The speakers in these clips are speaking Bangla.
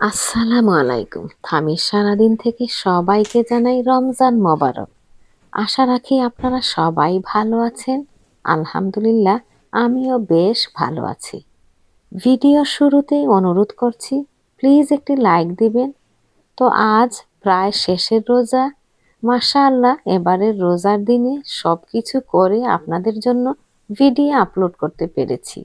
আসসালামু আলাইকুম। আমি সারাদিন থেকে সবাইকে জানাই রমজান মোবারক। আশা রাখি আপনারা সবাই ভালো আছেন। আলহামদুলিল্লাহ, আমিও বেশ ভালো আছি। ভিডিও শুরুতেই অনুরোধ করছি, প্লিজ একটি লাইক দিবেন। তো আজ প্রায় শেষের রোজা। মাশাআল্লাহ, এবারের রোজার দিনে সব কিছু করে আপনাদের জন্য ভিডিও আপলোড করতে পেরেছি।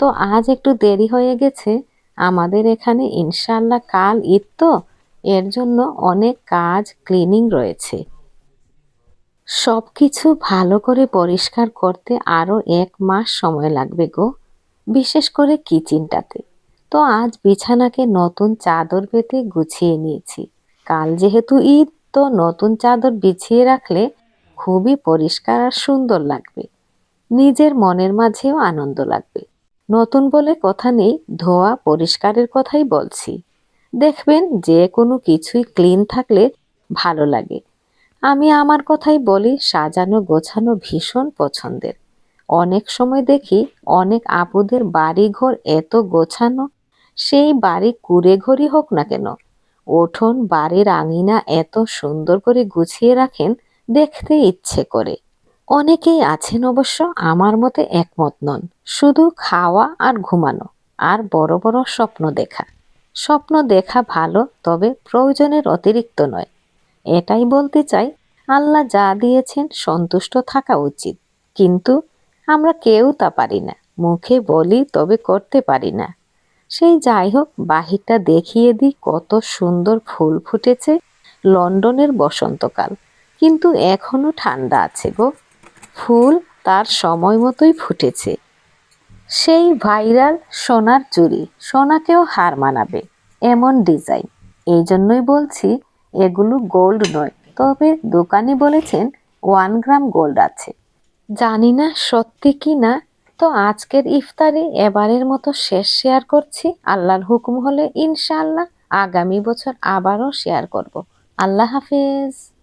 তো আজ একটু দেরি হয়ে গেছে আমাদের এখানে ইনশাল্লাহ কাল ঈদ তো, এর জন্য অনেক কাজ ক্লিনিং রয়েছে। সব কিছু ভালো করে পরিষ্কার করতে আরও এক মাস সময় লাগবে গো, বিশেষ করে কিচেনটাতে তো আজ বিছানাকে নতুন চাদর পেতে গুছিয়ে নিয়েছি। কাল যেহেতু ঈদ, তো নতুন চাদর বিছিয়ে রাখলে খুবই পরিষ্কার আর সুন্দর লাগবে। নিজের মনের মাঝেও আনন্দ লাগবে। নতুন বলে কথা নেই, ধোয়া পরিষ্কারের কথাই বলছি। দেখবেন যে কোনো কিছুই ক্লিন থাকলে ভালো লাগে। আমি আমার কথাই বলি, সাজানো গোছানো ভীষণ পছন্দের। অনেক সময় দেখি অনেক আপুদের বাড়িঘর এত গোছানো, সেই বাড়ি কুড়ে ঘরই হোক না কেন। ওঠোন, বাড়ির আঙিনা এত সুন্দর করে গুছিয়ে রাখেন, দেখতে ইচ্ছে করে। অনেকেই আছেন অবশ্য আমার মতে একমত নন। শুধু খাওয়া আর ঘুমানো, আর বড় বড় স্বপ্ন দেখা। স্বপ্ন দেখা ভালো, তবে প্রয়োজনের অতিরিক্ত নয়। এটাই বলতে চাই, আল্লাহ যা দিয়েছেন সন্তুষ্ট থাকা উচিত। কিন্তু আমরা কেউ তা পারি না, মুখে বলি তবে করতে পারি না। সেই যাই হোক, বাহিরটা দেখিয়ে দিই কত সুন্দর ফুল ফুটেছে লন্ডনের বসন্তকাল। কিন্তু এখনও ঠান্ডা আছে গো। ফুল তার সময় মতোই ফুটেছে। সেই ভাইরাল সোনার চুড়ি সোনাকেও হার মানাবে, এমন ডিজাইন। এই জন্যই বলছি, এগুলো গোল্ড নয়, তবে দোকানি বলেছেন ওয়ান গ্রাম গোল্ড আছে। জানি না সত্যি কি না, তো আজকের ইফতারে এবারের মতো শেষ শেয়ার করছি। আল্লাহর হুকুম হলে ইনশাআল্লাহ আগামী বছর আবারও শেয়ার করব। আল্লাহ হাফেজ।